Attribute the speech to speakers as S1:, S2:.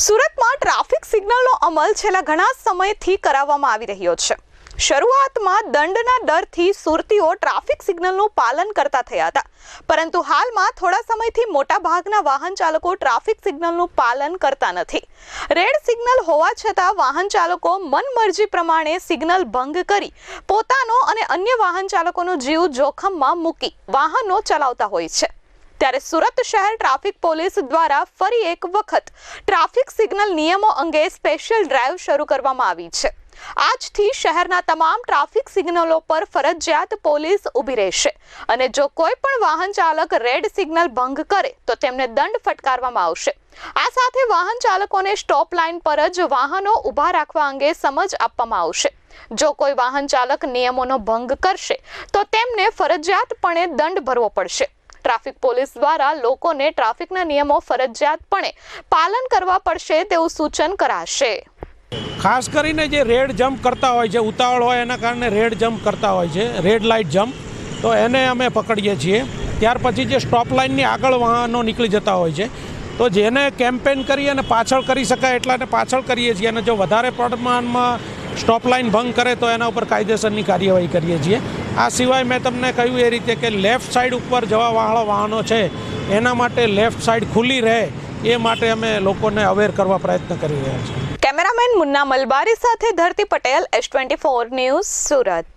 S1: સુરતમાં ટ્રાફિક સિગ્નલનો અમલ છેલ્લા ઘણા સમયથી કરાવવામાં આવી રહ્યો છે. શરૂઆતમાં દંડના ડરથી સુરતીઓ ટ્રાફિક સિગ્નલનું પાલન કરતા થયા હતા. પરંતુ હાલમાં થોડા સમયથી મોટા ભાગના વાહન ચાલકો ટ્રાફિક સિગ્નલનું પાલન કરતા નથી. રેડ સિગ્નલ હોવા છતાં વાહન ચાલકો મનમરજી પ્રમાણે સિગ્નલ ભંગ કરી પોતાનો અને અન્ય વાહન ચાલકોનો જીવ જોખમમાં મૂકી વાહનો ચલાવતા હોય છે. ત્યારે સુરત શહેર ટ્રાફિક પોલીસ દ્વારા ફરી એક વખત ટ્રાફિક સિગ્નલ નિયમો અંગે સ્પેશિયલ ડ્રાઈવ શરૂ કરવામાં આવી છે. આજથી શહેરના તમામ ટ્રાફિક સિગ્નલો પર ફરજિયાત પોલીસ ઊભી રહેશે અને જો કોઈ પણ વાહન ચાલક રેડ સિગ્નલ ભંગ કરે તો તેમને દંડ ફટકારવામાં આવશે. આ સાથે વાહન ચાલકોને સ્ટોપ લાઇન પર જ વાહનો ઊભા રાખવા અંગે સમજ આપવામાં આવશે. જો કોઈ વાહન ચાલક નિયમોનો ભંગ કરશે તો તેમને ફરજિયાતપણે દંડ ભરવો પડશે. ટ્રાફિક પોલીસ દ્વારા લોકોને ટ્રાફિકના નિયમો ફરજિયાતપણે પાલન કરવા પડશે તેવું સૂચન કરાશે.
S2: ખાસ કરીને જે રેડ જમ્પ કરતા હોય છે, ઉતાવળ હોય એના કારણે રેડ જમ્પ કરતા હોય છે, રેડ લાઇટ જમ્પ. તો એને અમે પકડીએ છીએ. ત્યાર પછી જે સ્ટોપ લાઇનની આગળ વાહનો નીકળી જતા હોય છે. તો જેને કેમ્પેન કરી અને પાછળ કરી શકાય એટલાને પાછળ કરીએ છીએ. અને જો વધારે પ્રમાણમાં સ્ટોપ લાઇન ભંગ કરે તો એના ઉપર કાયદેસરની કાર્યવાહી કરીએ છીએ. આ સિવાય મેં તમને કહ્યું એ રીતે કે લેફ્ટ સાઈડ ઉપર જવાવાળા વાહનો છે, એના માટે લેફ્ટ સાઈડ ખુલ્લી રહે, એ માટે અમે લોકોને અવેર કરવા પ્રયત્ન કરી રહ્યા છીએ.
S1: કેમેરામેન મુન્ના મલબારી સાથે Dharti Patel S twenty four news Surat.